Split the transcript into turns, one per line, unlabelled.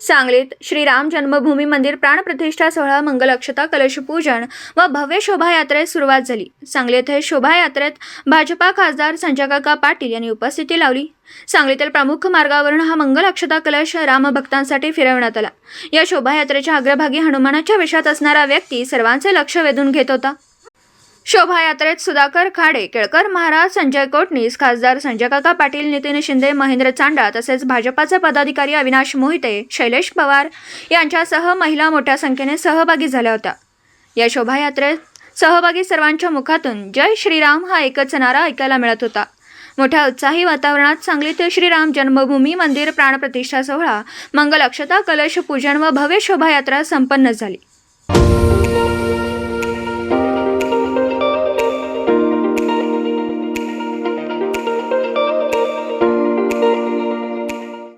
सांगलीत श्रीराम जन्मभूमी मंदिर प्राणप्रतिष्ठा सोहळा मंगल अक्षता कलश पूजन व भव्य शोभायात्रेस सुरुवात झाली. सांगली येथे शोभायात्रेत भाजपा खासदार संजयकाका पाटील यांनी उपस्थिती लावली. सांगलीतील प्रमुख मार्गावरून हा मंगल अक्षता कलश रामभक्तांसाठी फिरवण्यात आला. या शोभायात्रेच्या अग्रभागी हनुमानाच्या वेशात असणारा व्यक्ती सर्वांचे लक्ष वेधून घेत होता. शोभायात्रेत सुधाकर खाडे केळकर महाराज संजय कोटणीस खासदार संजय काका पाटील नितीन शिंदे महेंद्र चांडा तसेच भाजपाचे पदाधिकारी अविनाश मोहिते शैलेश पवार यांच्यासह महिला मोठ्या संख्येने सहभागी झाल्या होत्या. या शोभायात्रेत सहभागी सर्वांच्या मुखातून जय श्रीराम हा एकच नारा ऐकायला मिळत होता. मोठ्या उत्साही वातावरणात सांगलीत श्रीराम जन्मभूमी मंदिर प्राणप्रतिष्ठा सोहळा मंगल अक्षता कलश पूजन व भव्य शोभायात्रा संपन्न झाली.